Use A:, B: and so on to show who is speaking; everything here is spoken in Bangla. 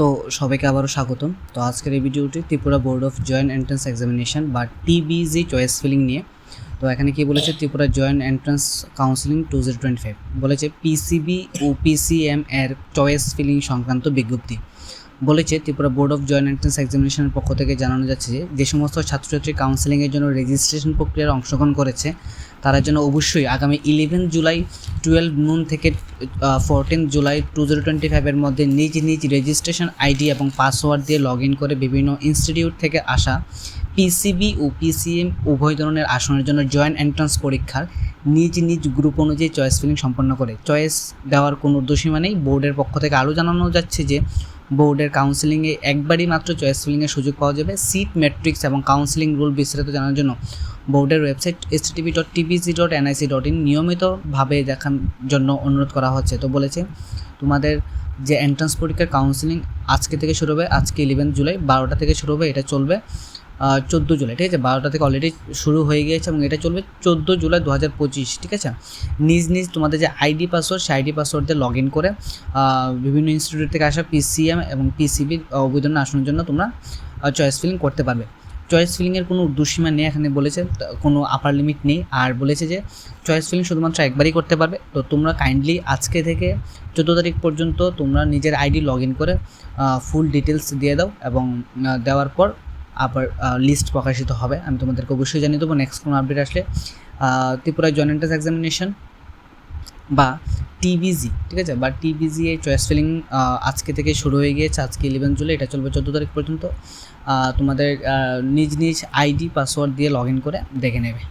A: তো সবাইকে আবারও স্বাগতম। তো আজকের এই ভিডিওটি Tripura board of joint entrance examination বা টিবিজি চয়েস ফিলিং নিয়ে। তো এখানে কি বলেছে? Tripura joint entrance counselling two zero twenty five. বলেছে পিসিবি ও পিসিএম এর চয়েস ফিলিং সংক্রান্ত বিজ্ঞপ্তি। বলেছে Tripura board of joint entrance এক্সামিনেশনের পক্ষ থেকে জানানো যাচ্ছে যে যে সমস্ত ছাত্রছাত্রী কাউন্সেলিংয়ের জন্য রেজিস্ট্রেশন প্রক্রিয়ায় অংশগ্রহণ করেছে, তারা যেন অবশ্যই আগামী ইলেভেন জুলাই টুয়েলভ নুন থেকে fourteen July two zero twenty ফাইভের মধ্যে নিজ নিজ রেজিস্ট্রেশন আইডি এবং পাসওয়ার্ড দিয়ে লগ ইন করে বিভিন্ন ইনস্টিটিউট থেকে আসা পিসিবি ও পিসিএম উভয় ধরনের আসনের জন্য জয়েন্ট এন্ট্রান্স পরীক্ষার নিজ নিজ গ্রুপ অনুযায়ী চয়েস ফিলিং সম্পন্ন করে। চয়েস দেওয়ার কোনো দোষীমা নেই বোর্ডের পক্ষ থেকে আরও জানানো যাচ্ছে যে বোর্ডের কাউন্সিলিংয়ে একবারই মাত্র চয়েস ফিলিংয়ের সুযোগ পাওয়া যাবে। সিট ম্যাট্রিক্স এবং কাউন্সিলিং রুল বিস্তারিত জানার জন্য বোর্ডের website S TV dot TVC dot NIC dot in নিয়মিতভাবে দেখার জন্য অনুরোধ করা হচ্ছে। তো বলেছে, তোমাদের যে এন্ট্রান্স পরীক্ষার কাউন্সিলিং আজকে থেকে শুরু হবে, আজকে ইলেভেন জুলাই, বারোটা থেকে শুরু হবে, এটা চলবে। চোদ্দ জুলাই, ঠিক আছে? বারোটা থেকে অলরেডি শুরু হয়ে গিয়েছে এবং এটা চলবে চোদ্দ জুলাই দু হাজার পঁচিশ, ঠিক আছে? নিজ নিজ তোমাদের যে আইডি পাসওয়ার্ড সেই আইডি পাসওয়ার্ড দিয়ে লগ ইন করে বিভিন্ন ইনস্টিটিউট থেকে আসা পিসিএম এবং পিসিবির অবদান আসানোর জন্য তোমরা চয়েস ফিলিং করতে পারবে। চয়েস ফিলিংয়ের কোনো দুসীমা নেই, এখানে বলেছে কোনো আপার লিমিট নেই, আর বলেছে যে চয়েস ফিলিং শুধুমাত্র একবারই করতে পারবে। তো তোমরা কাইন্ডলি আজকে থেকে চোদ্দ তারিখ পর্যন্ত তোমরা নিজের আইডি লগ ইন করে ফুল ডিটেলস দিয়ে দাও এবং দেওয়ার পর আবার লিস্ট প্রকাশিত হবে। আমি তোমাদেরকে অবশ্যই জানিয়ে দেবো নেক্সট কোনো আপডেট আসলে ত্রিপুরা জয়েন্ট এন্ট্রান্স এক্সামিনেশন বা টিবিজি ঠিক আছে? বা টিবিজি এই চয়েস ফিলিং আজকে থেকে শুরু হয়ে গিয়েছে, আজকে ইলেভেন জুলাই, এটা চলবে চোদ্দ তারিখ পর্যন্ত। তোমাদের নিজ নিজ আইডি পাসওয়ার্ড দিয়ে লগ ইন করে দেখে নেবে।